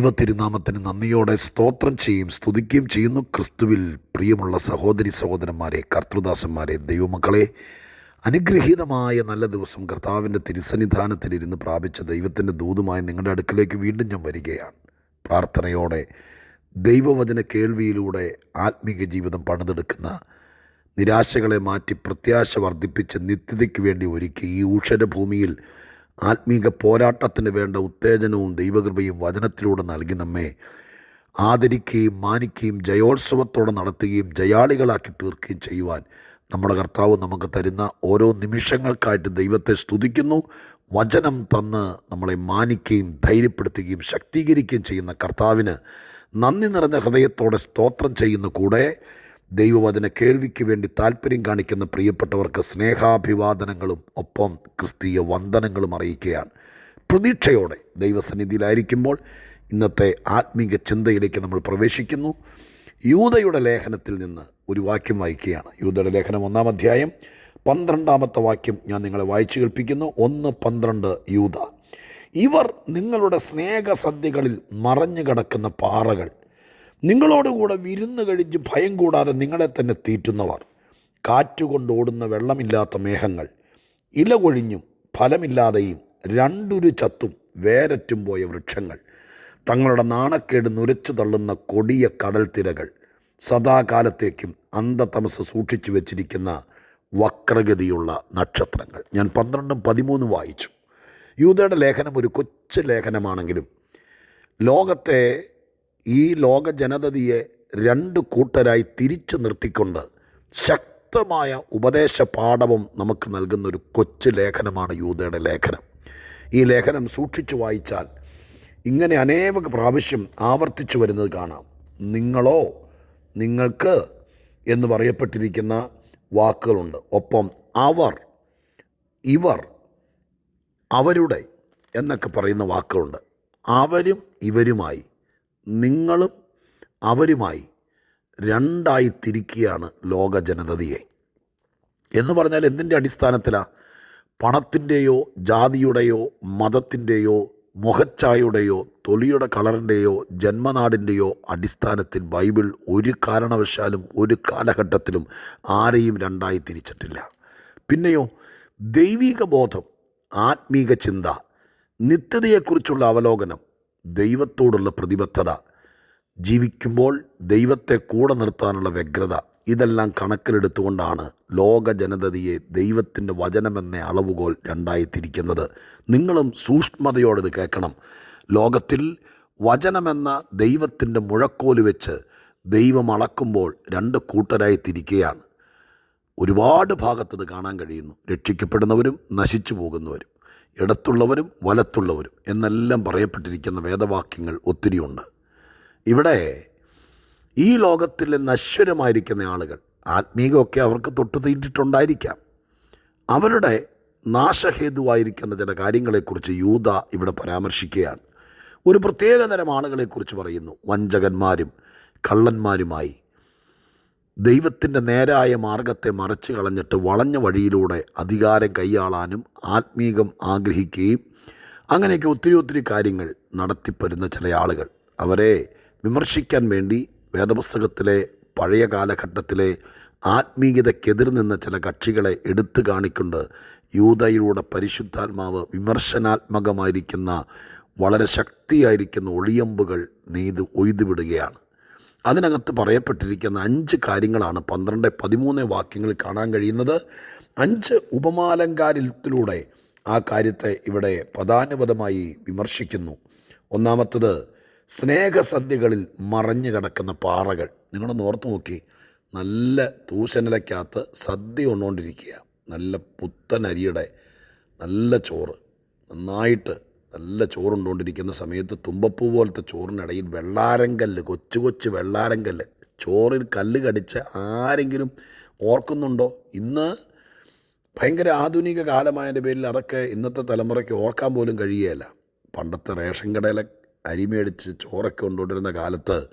ദൈവ തിരുനാമത്തിന് നന്ദിയോടെ സ്തോത്രം ചെയ്യും സ്തുതിക്കുകയും ചെയ്യുന്നു. ക്രിസ്തുവിൽ പ്രിയമുള്ള സഹോദരി സഹോദരന്മാരെ കർത്തൃദാസന്മാരെ ദൈവമക്കളെ അനുഗ്രഹീതമായ നല്ല ദിവസം കർത്താവിന്റെ തിരുസന്നിധാനത്തിലിരുന്ന് പ്രാപിച്ച ദൈവത്തിന്റെ ദൂതുമായി നിങ്ങളുടെ അടുക്കിലേക്ക് വീണ്ടും ഞാൻ വരികയാണ്. പ്രാർത്ഥനയോടെ ദൈവവചന കേൾവിയിലൂടെ ആത്മീക ജീവിതം പണിതെടുക്കുന്ന നിരാശകളെ മാറ്റി പ്രത്യാശ വർദ്ധിപ്പിച്ച് നിത്യതയ്ക്ക് വേണ്ടി ഒരുക്കി ഈ ഊഷര ഭൂമിയിൽ ആത്മീക പോരാട്ടത്തിന് വേണ്ട ഉത്തേജനവും ദൈവകൃപയും വചനത്തിലൂടെ നൽകി നമ്മെ ആദരിക്കുകയും മാനിക്കുകയും ജയോത്സവത്തോടെ നടത്തുകയും ജയാളികളാക്കി തീർക്കുകയും ചെയ്യുവാൻ നമ്മുടെ കർത്താവ് നമുക്ക് തരുന്ന ഓരോ നിമിഷങ്ങൾക്കായിട്ട് ദൈവത്തെ സ്തുതിക്കുന്നു. വചനം തന്ന് നമ്മളെ മാനിക്കുകയും ധൈര്യപ്പെടുത്തുകയും ശക്തീകരിക്കുകയും ചെയ്യുന്ന കർത്താവിന് നന്ദി നിറഞ്ഞ ഹൃദയത്തോടെ സ്തോത്രം ചെയ്യുന്ന കൂടെ ദൈവവചന കേൾവിക്ക് വേണ്ടി താല്പര്യം കാണിക്കുന്ന പ്രിയപ്പെട്ടവർക്ക് സ്നേഹാഭിവാദനങ്ങളും ഒപ്പം ക്രിസ്തീയ വന്ദനങ്ങളും അറിയിക്കുകയാണ്. പ്രതീക്ഷയോടെ ദൈവസന്നിധിയിലായിരിക്കുമ്പോൾ ഇന്നത്തെ ആത്മീക ചിന്തയിലേക്ക് നമ്മൾ പ്രവേശിക്കുന്നു. യൂതയുടെ ലേഖനത്തിൽ നിന്ന് ഒരു വാക്യം വായിക്കുകയാണ്. യൂതയുടെ ലേഖനം ഒന്നാം അധ്യായം പന്ത്രണ്ടാമത്തെ വാക്യം ഞാൻ നിങ്ങളെ വായിച്ചു കേൾപ്പിക്കുന്നു. ഒന്ന് പന്ത്രണ്ട് യൂത. ഇവർ നിങ്ങളുടെ സ്നേഹസദ്യകളിൽ മറഞ്ഞു കിടക്കുന്ന പാറകൾ നിങ്ങളോടുകൂടെ വിരുന്ന് കഴിച്ച് ഭയം കൂടാതെ നിങ്ങളെ തന്നെ തീറ്റുന്നവർ. കാറ്റുകൊണ്ടോടുന്ന വെള്ളമില്ലാത്ത മേഘങ്ങൾ ഇല കൊഴിഞ്ഞും ഫലമില്ലാതെയും രണ്ടുരു ചത്തും വേരറ്റും പോയ വൃക്ഷങ്ങൾ തങ്ങളുടെ നാണക്കേട് നുരച്ചു തള്ളുന്ന കൊടിയ കടൽ തിരകൾ സദാകാലത്തേക്കും അന്ധതമസ് സൂക്ഷിച്ചു വെച്ചിരിക്കുന്ന വക്രഗതിയുള്ള നക്ഷത്രങ്ങൾ. ഞാൻ പന്ത്രണ്ടും പതിമൂന്നും വായിച്ചു. യൂതയുടെ ലേഖനം ഒരു കൊച്ചു ലേഖനമാണെങ്കിലും ലോകത്തെ ഈ ലോക ജനതയെ രണ്ട് കൂട്ടരായി തിരിച്ചു നിർത്തിക്കൊണ്ട് ശക്തമായ ഉപദേശ പാഠവും നമുക്ക് നൽകുന്ന ഒരു കൊച്ചു ലേഖനമാണ് യൂതയുടെ ലേഖനം. ഈ ലേഖനം സൂക്ഷിച്ചു വായിച്ചാൽ ഇങ്ങനെ അനേക പ്രാവശ്യം ആവർത്തിച്ചു വരുന്നത് കാണാം. നിങ്ങളോ നിങ്ങൾക്ക് എന്ന് പറയപ്പെട്ടിരിക്കുന്ന വാക്കുകളുണ്ട്. ഒപ്പം അവർ ഇവർ അവരുടെ എന്നൊക്കെ പറയുന്ന വാക്കുകളുണ്ട്. അവരും ഇവരുമായി നിങ്ങളും അവരുമായി രണ്ടായി തിരിക്കുകയാണ് ലോക ജനതയെ എന്ന് പറഞ്ഞാൽ എന്തിന്റെ അടിസ്ഥാനത്തിലാണ് പണത്തിന്റെയോ ജാതിയുടെയോ മതത്തിന്റെയോ മുഖച്ചായയുടെയോ തൊലിയുടെ കളറിന്റെയോ ജന്മനാടിന്റെയോ അടിസ്ഥാനത്തിൽ ബൈബിൾ ഒരു കാരണവശാലും ഒരു കാലഘട്ടത്തിലും ആരെയും രണ്ടായി തിരിച്ചിട്ടില്ല പിന്നെയോ ദൈവിക ബോധം ആത്മീക ചിന്ത നിത്യതയെക്കുറിച്ചുള്ള അവലോകനം ദൈവത്തോടുള്ള പ്രതിബദ്ധത ജീവിക്കുമ്പോൾ ദൈവത്തെ കൂടെ നിർത്താനുള്ള വ്യഗ്രത ഇതെല്ലാം കണക്കിലെടുത്തുകൊണ്ടാണ് ലോക ജനതയെ ദൈവത്തിന്റെ വചനമെന്ന അളവുകോൽ രണ്ടായി തിരിക്കുന്നത് നിങ്ങളും സൂക്ഷ്മതയോടെ ഇത് കേൾക്കണം. ലോകത്തിൽ വചനമെന്ന ദൈവത്തിന്റെ മുഴക്കോൽ വെച്ച് ദൈവം അളക്കുമ്പോൾ രണ്ട് കൂട്ടരായി തിരിക്കുകയാണ് ഒരുപാട് ഭാഗത്തത് കാണാൻ കഴിയുന്നു. രക്ഷിക്കപ്പെടുന്നവരും നശിച്ചു പോകുന്നവരും. ഇടത്തുള്ളവരും വലത്തുള്ളവരും എന്നെല്ലാം പറയപ്പെട്ടിരിക്കുന്ന വേദവാക്യങ്ങൾ ഒത്തിരിയുണ്ട്. ഇവിടെ ഈ ലോകത്തിൽ നശ്വരമായിരിക്കുന്ന ആളുകൾ ആത്മീകമൊക്കെ അവർക്ക് തൊട്ടു തീണ്ടിട്ടുണ്ടായിരിക്കാം. അവരുടെ നാശഹേതുവായിരിക്കുന്ന ചില കാര്യങ്ങളെക്കുറിച്ച് യൂത ഇവിടെ പരാമർശിക്കുകയാണ്. ഒരു പ്രത്യേകതരം ആളുകളെക്കുറിച്ച് പറയുന്നു. വഞ്ചകന്മാരും കള്ളന്മാരുമായി ദൈവത്തിന്റെ നേരായ മാർഗത്തെ മറച്ചു കളഞ്ഞിട്ട് വളഞ്ഞ വഴിയിലൂടെ അധികാരം കൈയാളാനും ആത്മീകം ആഗ്രഹിക്കുകയും അങ്ങനെയൊക്കെ ഒത്തിരി ഒത്തിരി കാര്യങ്ങൾ നടത്തിപ്പരുന്ന ചില ആളുകൾ. അവരെ വിമർശിക്കാൻ വേണ്ടി വേദപുസ്തകത്തിലെ പഴയ കാലഘട്ടത്തിലെ ആത്മീയതയ്ക്കെതിർ നിന്ന ചില കക്ഷികളെ എടുത്തു കാണിക്കൊണ്ട് യൂതയിലൂടെ പരിശുദ്ധാത്മാവ് വിമർശനാത്മകമായിരിക്കുന്ന വളരെ ശക്തിയായിരിക്കുന്ന ഒളിയമ്പുകൾ നെയ്ത് ഒയ്തുവിടുകയാണ് അതിനകത്ത് പറയപ്പെട്ടിരിക്കുന്ന അഞ്ച് കാര്യങ്ങളാണ് പന്ത്രണ്ട് പതിമൂന്ന് വാക്യങ്ങളിൽ കാണാൻ കഴിയുന്നത്. അഞ്ച് ഉപമാലങ്കാരത്തിലൂടെ ആ കാര്യത്തെ ഇവിടെ പദാനുപദമായി വിമർശിക്കുന്നു. ഒന്നാമത്തത് സ്നേഹസദ്യകളിൽ മറഞ്ഞു കിടക്കുന്ന പാറകൾ. നിങ്ങളൊന്ന് ഓർത്ത് നോക്കി. നല്ല തൂശനിലയ്ക്കകത്ത് സദ്യ ഉണ്ണുകൊണ്ടിരിക്കുക നല്ല പുത്തൻ അരിയുടെ നല്ല ചോറ്. നന്നായിട്ട് നല്ല ചോറുണ്ടോണ്ടിരിക്കുന്ന സമയത്ത് തുമ്പപ്പൂ പോലത്തെ ചോറിനിടയിൽ വെള്ളാരങ്കല്ല് കൊച്ചു കൊച്ചു വെള്ളാരങ്കല്ല്. ചോറിൽ കല്ല് കടിച്ച് ആരെങ്കിലും ഓർക്കുന്നുണ്ടോ? ഇന്ന് ഭയങ്കര ആധുനിക കാലമായതിന്റെ പേരിൽ അതൊക്കെ ഇന്നത്തെ തലമുറയ്ക്ക് ഓർക്കാൻ പോലും കഴിയുകയില്ല. പണ്ടത്തെ റേഷൻ കടയിലെ അരി മേടിച്ച് ചോറൊക്കെ കൊണ്ടുകൊണ്ടിരുന്ന കാലത്ത്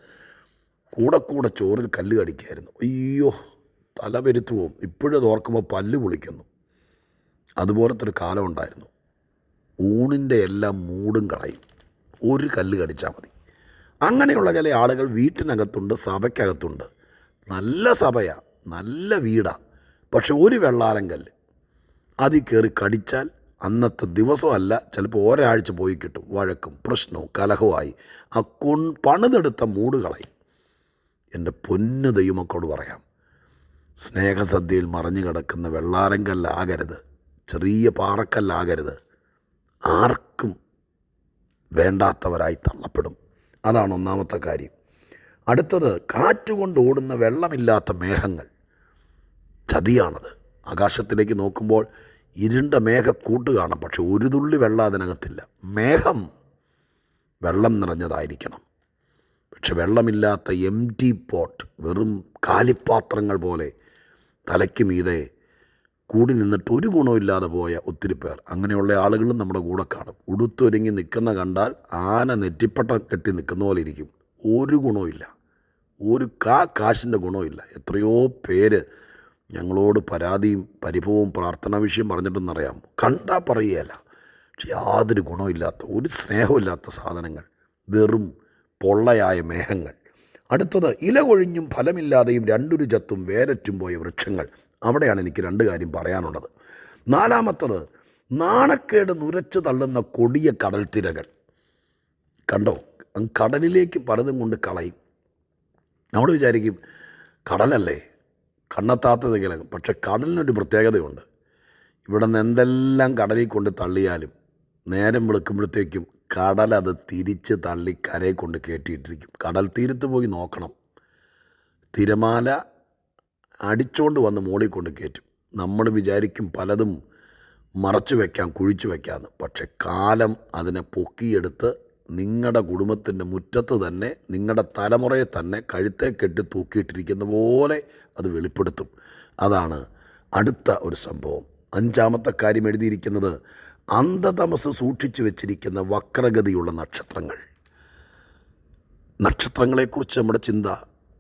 കൂടെ കൂടെ ചോറിൽ കല്ല് കടിക്കായിരുന്നു. അയ്യോ തല പെരുത്തു പോവും ഇപ്പോഴത് ഓർക്കുമ്പോൾ പല്ല് പൊളിക്കുന്നു. അതുപോലത്തെ ഒരു കാലം ഉണ്ടായിരുന്നു. ഊണിന്റെ എല്ലാം മൂടും കളയും. ഒരു കല്ല് കടിച്ചാൽ മതി. അങ്ങനെയുള്ള ചില ആളുകൾ വീട്ടിനകത്തുണ്ട് സഭയ്ക്കകത്തുണ്ട്. നല്ല സഭയാണ് നല്ല വീടാണ് പക്ഷെ ഒരു വെള്ളാരം കല്ല്. അതിൽ കയറി കടിച്ചാൽ അന്നത്തെ ദിവസമല്ല ചിലപ്പോൾ ഒരാഴ്ച പോയി കിട്ടും. വഴക്കും പ്രശ്നവും കലഹവുമായി ആ കൊൺ പണിതെടുത്ത മൂട് കളയും. എന്റെ പൊന്നു ദൈവമക്കോട് പറയാം സ്നേഹസദ്യയിൽ മറിഞ്ഞു കിടക്കുന്ന വെള്ളാരം കല്ലാകരുത്. ചെറിയ പാറക്കല്ലാകരുത്. ആർക്കും വേണ്ടാത്തവരായി തള്ളപ്പെടും. അതാണ് ഒന്നാമത്തെ കാര്യം. അടുത്തത് കാറ്റുകൊണ്ട് ഓടുന്ന വെള്ളമില്ലാത്ത മേഘങ്ങൾ. ചതിയാണത്. ആകാശത്തിലേക്ക് നോക്കുമ്പോൾ ഇരുണ്ട മേഘക്കൂട്ട് കാണാം. പക്ഷെ ഒരു തുള്ളി വെള്ളം അതിനകത്തില്ല. മേഘം വെള്ളം നിറഞ്ഞതായിരിക്കണം. പക്ഷെ വെള്ളമില്ലാത്ത എം ടി പോട്ട് വെറും കാലിപ്പാത്രങ്ങൾ പോലെ തലയ്ക്ക് മീതെ കൂടി നിന്നിട്ട് ഒരു ഗുണമില്ലാതെ പോയ ഒത്തിരി പേർ. അങ്ങനെയുള്ള ആളുകളും നമ്മുടെ കൂടെ കാണും. ഉടുത്തൊരുങ്ങി നിൽക്കുന്ന കണ്ടാൽ ആന നെറ്റിപ്പട്ടം കെട്ടി നിൽക്കുന്ന പോലെ ഇരിക്കും. ഒരു ഗുണമില്ല ഒരു കാ കാശിന്റെ ഗുണമില്ല എത്രയോ പേര് ഞങ്ങളോട് പരാതിയും പരിഭവവും പ്രാർത്ഥനാ വിഷയം പറഞ്ഞിട്ടെന്നറിയാം കണ്ടാൽ പറയുകയല്ല. പക്ഷെ യാതൊരു ഗുണമില്ലാത്ത ഒരു സ്നേഹമില്ലാത്ത സാധനങ്ങൾ. വെറും പൊള്ളയായ മേഘങ്ങൾ. അടുത്തത് ഇല കൊഴിഞ്ഞും ഫലമില്ലാതെയും രണ്ടൊരു ചത്തും വേരറ്റും പോയ വൃക്ഷങ്ങൾ. അവിടെയാണ് എനിക്ക് രണ്ട് കാര്യം പറയാനുള്ളത്. നാലാമത്തത് നാണക്കേട് നുരച്ചു തള്ളുന്ന കൊടിയ കടൽ തിരകൾ. കണ്ടോ? കടലിലേക്ക് പലതും കൊണ്ട് കളയും. നമ്മൾ വിചാരിക്കും കടലല്ലേ? കണ്ണെത്താത്തതെങ്കിലും പക്ഷെ കടലിനൊരു പ്രത്യേകതയുണ്ട്. ഇവിടെ നിന്ന് എന്തെല്ലാം കടലിൽ കൊണ്ട് തള്ളിയാലും നേരം വെളുക്കുമ്പോഴത്തേക്കും കടൽ അത് തിരിച്ച് തള്ളി കരയെ കൊണ്ട് കയറ്റിയിട്ടിരിക്കും. കടൽ തീരത്ത് പോയി നോക്കണം. തിരമാല അടിച്ചുകൊണ്ട് വന്ന് മുകളിൽ കൊണ്ട് കയറ്റും. നമ്മൾ വിചാരിക്കും പലതും മറച്ചു വയ്ക്കാം കുഴിച്ചു വയ്ക്കാമെന്ന് പക്ഷെ കാലം അതിനെ പൊക്കിയെടുത്ത് നിങ്ങളുടെ കുടുംബത്തിന്റെ മുറ്റത്ത് തന്നെ നിങ്ങളുടെ തലമുറയെ തന്നെ കഴുത്തെ കെട്ടി തൂക്കിയിട്ടിരിക്കുന്ന പോലെ അത് വെളിപ്പെടുത്തും. അതാണ് അടുത്ത ഒരു സംഭവം. അഞ്ചാമത്തെ കാര്യം എഴുതിയിരിക്കുന്നത് അന്ധതമസ് സൂക്ഷിച്ചു വെച്ചിരിക്കുന്ന വക്രഗതിയുള്ള നക്ഷത്രങ്ങൾ. നക്ഷത്രങ്ങളെക്കുറിച്ച് നമ്മുടെ ചിന്ത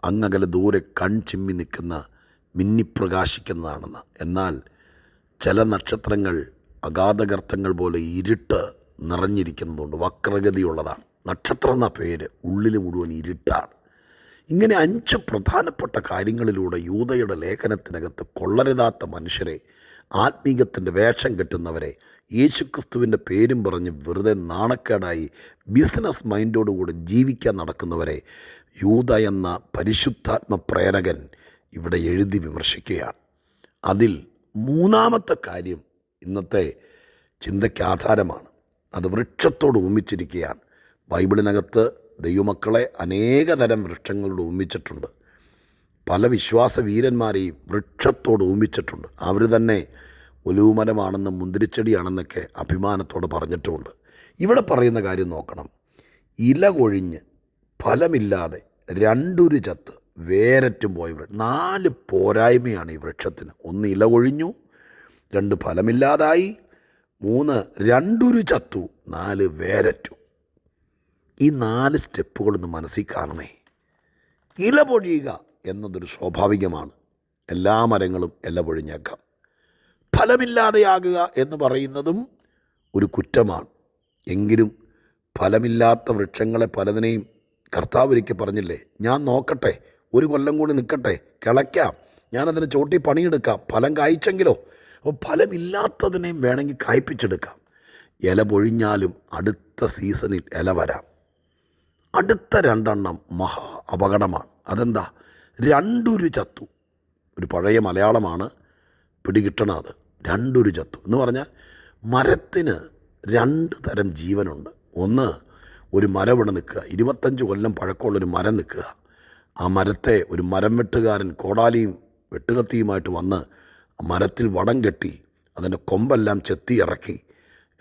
അങ്ങകലെ ദൂരെ കൺ ചിമ്മി നിൽക്കുന്ന മിന്നിപ്രകാശിക്കുന്നതാണെന്ന്. എന്നാൽ ചില നക്ഷത്രങ്ങൾ അഗാധഗർത്തങ്ങൾ പോലെ ഇരുട്ട് നിറഞ്ഞിരിക്കുന്നതുകൊണ്ട് വക്രഗതിയുള്ളതാണ്. നക്ഷത്രം എന്ന പേര് ഉള്ളിൽ മുഴുവൻ ഇരുട്ടാണ്. ഇങ്ങനെ അഞ്ച് പ്രധാനപ്പെട്ട കാര്യങ്ങളിലൂടെ യൂതയുടെ ലേഖനത്തിനകത്ത് കൊള്ളരുതാത്ത മനുഷ്യരെ ആത്മീകത്തിന്റെ വേഷം കെട്ടുന്നവരെ യേശുക്രിസ്തുവിന്റെ പേരും പറഞ്ഞ് വെറുതെ നാണക്കേടായി ബിസിനസ് മൈൻഡോടുകൂടി ജീവിക്കാൻ നടക്കുന്നവരെ യൂത എന്ന പരിശുദ്ധാത്മ പ്രേരകൻ ഇവിടെ എഴുതി വിമർശിക്കുകയാണ്. അതിൽ മൂന്നാമത്തെ കാര്യം ഇന്നത്തെ ചിന്തയ്ക്ക് ആധാരമാണ്. അത് വൃക്ഷത്തോട് ഊമിച്ചിരിക്കുകയാണ് ബൈബിളിനകത്ത് ദൈവമക്കളെ അനേകതരം വൃക്ഷങ്ങളോട് ഊമിച്ചിട്ടുണ്ട് പല വിശ്വാസ വീരന്മാരെയും വൃക്ഷത്തോട് ഊമിച്ചിട്ടുണ്ട് അവർ തന്നെ ഒലുവുമരമാണെന്നും മുന്തിരിച്ചെടിയാണെന്നൊക്കെ അഭിമാനത്തോടെ പറഞ്ഞിട്ടുമുണ്ട് ഇവിടെ പറയുന്ന കാര്യം നോക്കണം. ഇല കൊഴിഞ്ഞ് ഫലമില്ലാതെ രണ്ടൊരു ചത്ത് വേരറ്റും പോയ വൃക്ഷം നാല് പോരായ്മയാണ് ഈ വൃക്ഷത്തിന്. ഒന്ന് ഇല ഒഴിഞ്ഞു രണ്ട് ഫലമില്ലാതായി മൂന്ന് രണ്ടൊരു ചത്തു നാല് വേരറ്റു. ഈ നാല് സ്റ്റെപ്പുകളൊന്ന് മനസ്സിൽ കാണണേ. ഇല പൊഴിയുക എന്നതൊരു സ്വാഭാവികമാണ്. എല്ലാ മരങ്ങളും ഇല പൊഴിഞ്ഞേക്കാം. ഫലമില്ലാതെയാകുക എന്ന് പറയുന്നതും ഒരു കുറ്റമാണ്. എങ്കിലും ഫലമില്ലാത്ത വൃക്ഷങ്ങളെ പലതിനെയും കർത്താവ് ഒരിക്കൽ പറഞ്ഞില്ലേ ഞാൻ നോക്കട്ടെ ഒരു കൊല്ലം കൂടി നിൽക്കട്ടെ കിളയ്ക്കാം. ഞാനതിന് ചോട്ടി പണിയെടുക്കാം. ഫലം കായ്ച്ചെങ്കിലോ? അപ്പോൾ ഫലമില്ലാത്തതിനെയും വേണമെങ്കിൽ കായ്പിച്ചെടുക്കാം ഇല പൊഴിഞ്ഞാലും അടുത്ത സീസണിൽ ഇല വരാം. അടുത്ത രണ്ടെണ്ണം മഹാ അപകടമാണ്. അതെന്താ? രണ്ടൊരു ചത്തു. ഒരു പഴയ മലയാളമാണ്. പിടികിട്ടണത് രണ്ടൊരു ചത്തു. എന്ന് പറഞ്ഞാൽ മരത്തിന് രണ്ട് തരം ജീവനുണ്ട്. ഒന്ന് ഒരു മരം ഇവിടെ നിൽക്കുക. ഇരുപത്തഞ്ച് കൊല്ലം പഴക്കമുള്ളൊരു മരം നിൽക്കുക. ആ മരത്തെ ഒരു മരം വെട്ടുകാരൻ കോടാലിയും വെട്ടുകത്തിയുമായിട്ട് വന്ന് മരത്തിൽ വടം കെട്ടി അതിന്റെ കൊമ്പെല്ലാം ചെത്തി ഇറക്കി.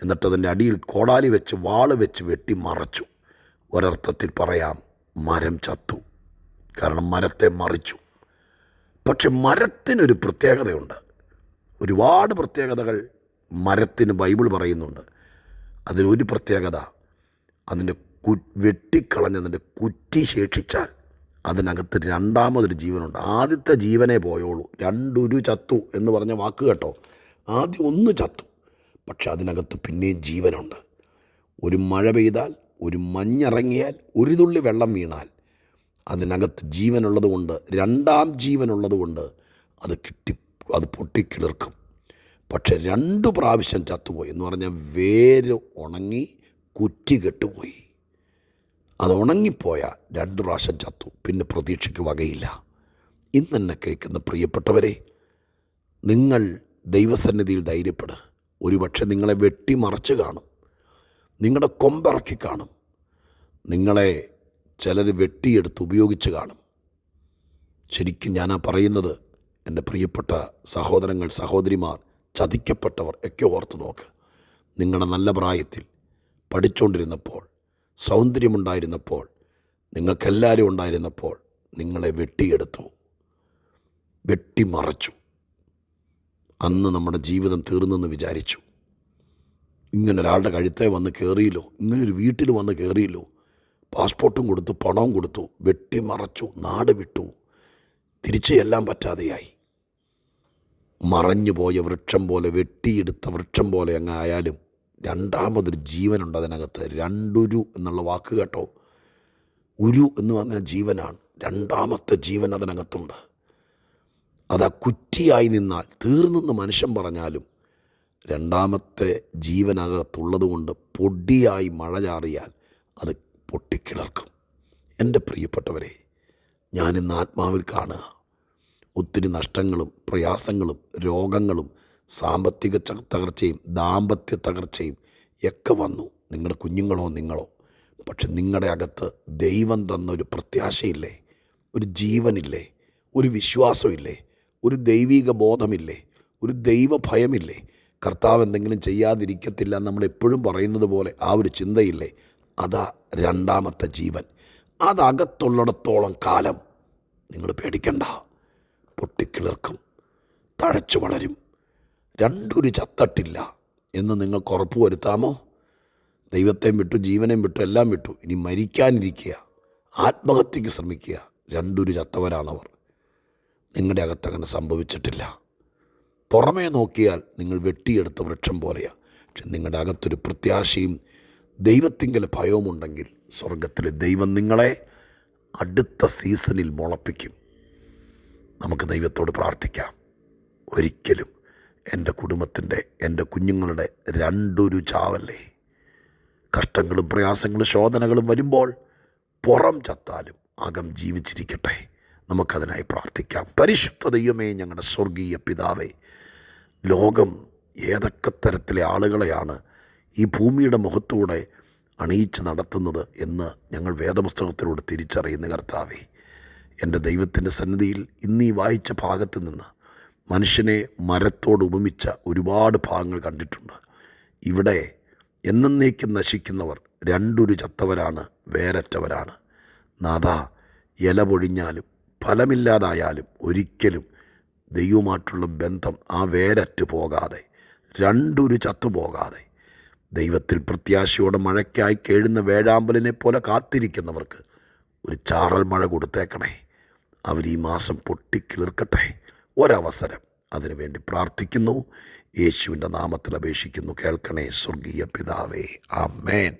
എന്നിട്ട് അതിന്റെ അടിയിൽ കോടാലി വെച്ച് വാൾ വെച്ച് വെട്ടി മറച്ചു. ഒരർത്ഥത്തിൽ പറയാം മരം ചത്തു. കാരണം മരത്തെ മറിച്ചു. പക്ഷെ മരത്തിനൊരു പ്രത്യേകതയുണ്ട്. ഒരുപാട് പ്രത്യേകതകൾ മരത്തിന് ബൈബിൾ പറയുന്നുണ്ട്. അതിലൊരു പ്രത്യേകത അതിന്റെ കു വെട്ടിക്കളഞ്ഞതിന്റെ കുറ്റി ശേഷിച്ചാൽ അതിനകത്ത് രണ്ടാമതൊരു ജീവനുണ്ട്. ആദ്യത്തെ ജീവനെ പോയോളൂ. രണ്ടൊരു ചത്തു എന്ന് പറഞ്ഞ വാക്ക് കേട്ടോ? ആദ്യം ഒന്ന് ചത്തു. പക്ഷെ അതിനകത്ത് പിന്നെയും ജീവനുണ്ട്. ഒരു മഴ പെയ്താൽ ഒരു മഞ്ഞിറങ്ങിയാൽ ഒരു തുള്ളി വെള്ളം വീണാൽ അതിനകത്ത് ജീവനുള്ളതുകൊണ്ട് രണ്ടാം ജീവനുള്ളതുകൊണ്ട് അത് കിട്ടി അത് പൊട്ടിക്കിളിർക്കും. പക്ഷെ രണ്ട് പ്രാവശ്യം ചത്തുപോയി എന്ന് പറഞ്ഞാൽ വേര് ഉണങ്ങി കുറ്റി കെട്ടുപോയി. അത് ഉണങ്ങിപ്പോയാൽ രണ്ട് പ്രാവശ്യം ചത്തു. പിന്നെ പ്രതീക്ഷയ്ക്ക് വകയില്ല. ഇന്ന് എന്നെ കേൾക്കുന്ന പ്രിയപ്പെട്ടവരെ നിങ്ങൾ ദൈവസന്നിധിയിൽ ധൈര്യപ്പെടുക ഒരുപക്ഷെ നിങ്ങളെ വെട്ടിമറച്ച് കാണും. നിങ്ങളുടെ കൊമ്പിറക്കി കാണും. നിങ്ങളെ ചിലർ വെട്ടിയെടുത്ത് ഉപയോഗിച്ച് കാണും. ശരിക്കും ഞാനാ പറയുന്നത് എന്റെ പ്രിയപ്പെട്ട സഹോദരങ്ങൾ സഹോദരിമാർ ചതിക്കപ്പെട്ടവർ ഒക്കെ ഓർത്ത് നോക്ക്. നിങ്ങളുടെ നല്ല പ്രായത്തിൽ പഠിച്ചുകൊണ്ടിരുന്നപ്പോൾ സൗന്ദര്യമുണ്ടായിരുന്നപ്പോൾ നിങ്ങൾക്കെല്ലാവരും ഉണ്ടായിരുന്നപ്പോൾ നിങ്ങളെ വെട്ടിയെടുത്തു. വെട്ടിമറച്ചു. അന്ന് നമ്മുടെ ജീവിതം തീർന്നെന്ന് വിചാരിച്ചു. ഇങ്ങനെ ഒരാളുടെ കഴുത്തെ വന്ന് കയറിയല്ലോ ഇങ്ങനൊരു വീട്ടിൽ വന്ന് കയറിയല്ലോ പാസ്പോർട്ടും കൊടുത്തു പണവും കൊടുത്തു വെട്ടിമറച്ചു നാട് വിട്ടു. തിരിച്ച് എല്ലാം പറ്റാതെയായി. മറഞ്ഞു പോയ വൃക്ഷം പോലെ വെട്ടിയെടുത്ത വൃക്ഷം പോലെ അങ്ങ് ആയാലും രണ്ടാമതൊരു ജീവനുണ്ട് അതിനകത്ത്. രണ്ടുരു എന്നുള്ള വാക്ക് കേട്ടോ. ഉരു എന്ന് പറഞ്ഞ ജീവനാണ്. രണ്ടാമത്തെ ജീവൻ അതിനകത്തുണ്ട്. അത് ആ കുറ്റിയായി നിന്നാൽ തീർന്നെന്ന് മനുഷ്യൻ പറഞ്ഞാലും രണ്ടാമത്തെ ജീവനകത്തുള്ളതുകൊണ്ട് പൊടിയായി മഴ ചാറിയാൽ അത് പൊട്ടിക്കിളർക്കും. എന്റെ പ്രിയപ്പെട്ടവരെ ഞാനിന്ന് ആത്മാവിൽ കാണുക. ഒത്തിരി നഷ്ടങ്ങളും പ്രയാസങ്ങളും രോഗങ്ങളും സാമ്പത്തിക തകർച്ചയും ദാമ്പത്യ തകർച്ചയും ഒക്കെ വന്നു. നിങ്ങളുടെ കുഞ്ഞുങ്ങളോ നിങ്ങളോ. പക്ഷെ നിങ്ങളുടെ അകത്ത് ദൈവം തന്ന ഒരു പ്രത്യാശയില്ലേ? ഒരു ജീവനില്ലേ? ഒരു വിശ്വാസമില്ലേ? ഒരു ദൈവിക ബോധമില്ലേ? ഒരു ദൈവ ഭയമില്ലേ കർത്താവ് എന്തെങ്കിലും ചെയ്യാതിരിക്കത്തില്ല നമ്മൾ എപ്പോഴും പറയുന്നത് പോലെ ആ ഒരു ചിന്തയില്ലേ? അതാ രണ്ടാമത്തെ ജീവൻ. അതകത്തുള്ളിടത്തോളം കാലം നിങ്ങൾ പേടിക്കണ്ട. പൊട്ടിക്കിളിർക്കും. തഴച്ചു വളരും. രണ്ടൊരു ചത്തട്ടില്ല എന്ന് നിങ്ങൾക്ക് ഉറപ്പ് വരുത്താമോ? ദൈവത്തെയും വിട്ടു ജീവനെയും വിട്ടു എല്ലാം വിട്ടു. ഇനി മരിക്കാനിരിക്കുക ആത്മഹത്യക്ക് ശ്രമിക്കുക രണ്ടൊരു ചത്തവരാണവർ. നിങ്ങളുടെ അകത്തങ്ങനെ സംഭവിച്ചിട്ടില്ല. പുറമേ നോക്കിയാൽ നിങ്ങൾ വെട്ടിയെടുത്ത വൃക്ഷം പോലെയാണ് പക്ഷെ നിങ്ങളുടെ അകത്തൊരു പ്രത്യാശയും ദൈവത്തിങ്കൽ ഭയവുമുണ്ടെങ്കിൽ സ്വർഗത്തിലെ ദൈവം നിങ്ങളെ അടുത്ത സീസണിൽ മുളപ്പിക്കും. നമുക്ക് ദൈവത്തോട് പ്രാർത്ഥിക്കാം. ഒരിക്കലും എന്റെ കുടുംബത്തിന്റെ എന്റെ കുഞ്ഞുങ്ങളുടെ രണ്ടൊരു ചാവല്ലേ? കഷ്ടങ്ങളും പ്രയാസങ്ങളും ശോധനകളും വരുമ്പോൾ പുറം ചത്താലും അകം ജീവിച്ചിരിക്കട്ടെ. നമുക്കതിനായി പ്രാർത്ഥിക്കാം. പരിശുദ്ധ ദൈവമേ ഞങ്ങളുടെ സ്വർഗീയ പിതാവേ ലോകം ഏതൊക്കെ തരത്തിലെ ആളുകളെയാണ് ഈ ഭൂമിയുടെ മുഖത്തൂടെ അണിയിച്ച് നടത്തുന്നത് എന്ന് ഞങ്ങൾ വേദപുസ്തകത്തിലൂടെ തിരിച്ചറിയുന്ന കർത്താവേ എന്റെ ദൈവത്തിന്റെ സന്നിധിയിൽ ഇന്നീ വായിച്ച ഭാഗത്ത് നിന്ന് മനുഷ്യനെ മരത്തോട് ഉപമിച്ച ഒരുപാട് ഭാഗങ്ങൾ കണ്ടിട്ടുണ്ട്. ഇവിടെ എന്നേക്കും നശിക്കുന്നവർ രണ്ടൊരു ചത്തവരാണ് വേരറ്റവരാണ്. നാഥ ഇല പൊഴിഞ്ഞാലും ഫലമില്ലാതായാലും ഒരിക്കലും ദൈവമായിട്ടുള്ള ബന്ധം ആ വേരറ്റ് പോകാതെ രണ്ടൊരു ചത്തു പോകാതെ. ദൈവത്തിൽ പ്രത്യാശയോടെ മഴയ്ക്കായി കേഴുന്ന വേഴാമ്പലിനെ പോലെ കാത്തിരിക്കുന്നവർക്ക് ഒരു ചാറൽ മഴ കൊടുത്തേക്കണേ. അവർ ഈ മാസം പൊട്ടിക്കിളിർക്കട്ടെ. ഒരവസരം. അതിനുവേണ്ടി പ്രാർത്ഥിക്കുന്നു. യേശുവിന്റെ നാമത്തിൽ അപേക്ഷിക്കുന്നു. കേൾക്കണേ സ്വർഗീയ പിതാവേ. ആമേൻ.